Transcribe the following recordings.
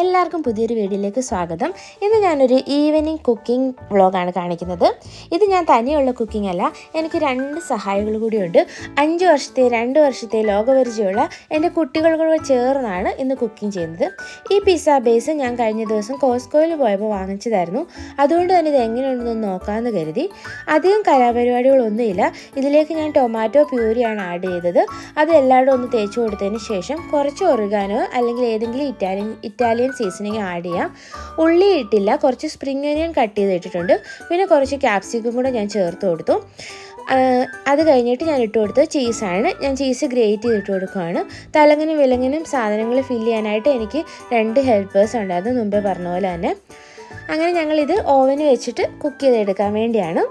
എല്ലാവർക്കും പുതിയൊരു വീഡിയോയിലേക്ക് സ്വാഗതം. ഇന്ന് ഞാനൊരു ഈവനിങ് കുക്കിംഗ് വ്ളോഗാണ് കാണിക്കുന്നത്. ഇത് ഞാൻ തനിയുള്ള കുക്കിംഗ് അല്ല എനിക്ക് രണ്ട് സഹായികൾ കൂടിയുണ്ട് അഞ്ച് വർഷത്തെ രണ്ട് വർഷത്തെ ലോകപരിചയമുള്ള എന്റെ കുട്ടികളോട് ചേർന്നാണ് ഇന്ന് കുക്കിംഗ് ചെയ്യുന്നത്. ഈ പിസ്സ ബേസ് ഞാൻ കഴിഞ്ഞ ദിവസം കോസ്കോയിൽ പോയപ്പോൾ വാങ്ങിച്ചതായിരുന്നു. അതുകൊണ്ട് തന്നെ ഇത് എങ്ങനെയുണ്ടെന്ന് നോക്കാമെന്ന് കരുതി. അധികം കലാപരിപാടികളൊന്നുമില്ല. ഇതിലേക്ക് ഞാൻ ടൊമാറ്റോ പ്യൂരിയാണ് ആഡ് ചെയ്തത്. അത് എല്ലാവരും ഒന്ന് തേച്ച് കൊടുത്തതിന് ശേഷം കുറച്ച് ഒറിഗാനോ അല്ലെങ്കിൽ ഏതെങ്കിലും ഇറ്റാലിയൻ ഇറ്റാലിയൻ സീസണിങ് ആഡ് ചെയ്യാം. ഉള്ളി ഇട്ടില്ല. കുറച്ച് സ്പ്രിംഗ് ഒനിയൻ കട്ട് ചെയ്തിട്ടിട്ടുണ്ട് പിന്നെ കുറച്ച് ക്യാപ്സിക്കും കൂടെ ഞാൻ ചേർത്ത് കൊടുത്തു. അത് കഴിഞ്ഞിട്ട് ഞാൻ ഇട്ട് കൊടുത്തത് ചീസാണ് ഞാൻ ചീസ് ഗ്രേറ്റ് ചെയ്തിട്ട് കൊടുക്കുകയാണ് തലങ്ങനും വിലങ്ങനും സാധനങ്ങൾ ഫില്ല് ചെയ്യാനായിട്ട് എനിക്ക് രണ്ട് ഹെൽപ്പേഴ്സ് ഉണ്ടായിരുന്നു മുമ്പേ പറഞ്ഞ പോലെ തന്നെ. അങ്ങനെ ഞങ്ങളിത് ഓവന് വെച്ചിട്ട് കുക്ക് ചെയ്തെടുക്കാൻ വേണ്ടിയാണ്.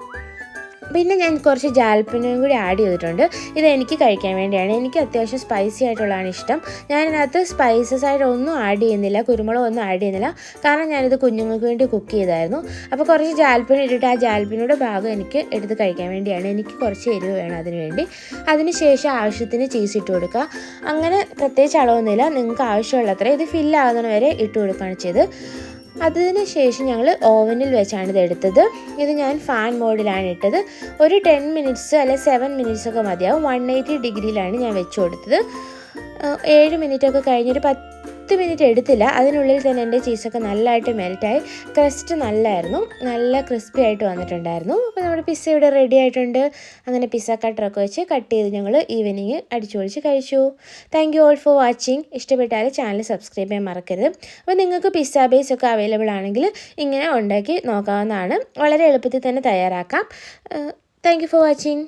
പിന്നെ ഞാൻ കുറച്ച് ജാൽപ്പിനും കൂടി ആഡ് ചെയ്തിട്ടുണ്ട്. ഇത് എനിക്ക് കഴിക്കാൻ വേണ്ടിയാണ്. എനിക്ക് അത്യാവശ്യം സ്പൈസി ആയിട്ടുള്ളതാണ് ഇഷ്ടം. ഞാനതിനകത്ത് സ്പൈസസ് ആയിട്ട് ഒന്നും ആഡ് ചെയ്യുന്നില്ല. കുരുമുളക് ഒന്നും ആഡ് ചെയ്യുന്നില്ല. കാരണം ഞാനിത് കുഞ്ഞുങ്ങൾക്ക് വേണ്ടി കുക്ക് ചെയ്തായിരുന്നു. അപ്പോൾ കുറച്ച് ജാൽപ്പിന് ഇട്ടിട്ട് ആ ജാൽപ്പനയുടെ ഭാഗം എനിക്ക് എടുത്ത് കഴിക്കാൻ വേണ്ടിയാണ്. എനിക്ക് കുറച്ച് എരിവ് വേണം അതിന് വേണ്ടി. അതിന് ശേഷം ആവശ്യത്തിന് ചീസ് ഇട്ട് കൊടുക്കുക. അങ്ങനെ പ്രത്യേകിച്ച് അളവൊന്നുമില്ല. നിങ്ങൾക്ക് ആവശ്യമുള്ളത്ര ഇത് ഫില്ലാകുന്നവരെ ഇട്ട് കൊടുക്കുകയാണ് ചെയ്ത് അതിന് ശേഷം ഞങ്ങൾ ഓവനിൽ വെച്ചാണ് ഇത് എടുത്തത്. ഇത് ഞാൻ ഫാൻ മോഡിലാണ് ഇട്ടത്. ഒരു ടെൻ മിനിറ്റ്സ് അല്ലെ സെവൻ മിനിറ്റ്സ് ഒക്കെ മതിയാവും. വൺ എയ്റ്റി ഡിഗ്രിയിലാണ് ഞാൻ വെച്ച് കൊടുത്തത്. ഏഴ് മിനിറ്റ് ഒക്കെ കഴിഞ്ഞൊരു പത്ത് മിനിറ്റ് എടുത്തില്ല. അതിനുള്ളിൽ തന്നെ എന്റെ ചീസൊക്കെ നല്ലതായിട്ട് മെൽറ്റായി. ക്രസ്റ്റ് നല്ലായിരുന്നു. നല്ല ക്രിസ്പി ആയിട്ട് വന്നിട്ടുണ്ടായിരുന്നു. അപ്പോൾ നമ്മുടെ പിസ്സ ഇവിടെ റെഡി ആയിട്ടുണ്ട്. അങ്ങനെ പിസ്സ കട്ടറൊക്കെ വെച്ച് കട്ട് ചെയ്ത് ഞങ്ങൾ ഈവനിങ് അടിച്ചു പൊളിച്ച് കഴിച്ചു. Thank you all for watching ഇഷ്ടപ്പെട്ടാൽ ചാനൽ സബ്സ്ക്രൈബ് ചെയ്യാൻ മറക്കരുത്. അപ്പോൾ നിങ്ങൾക്ക് പിസ്സ ബേസ് ഒക്കെ അവൈലബിൾ ആണെങ്കിൽ ഇങ്ങനെ ഉണ്ടാക്കി നോക്കാവുന്നതാണ്. വളരെ എളുപ്പത്തിൽ തന്നെ തയ്യാറാക്കാം. Thank for watching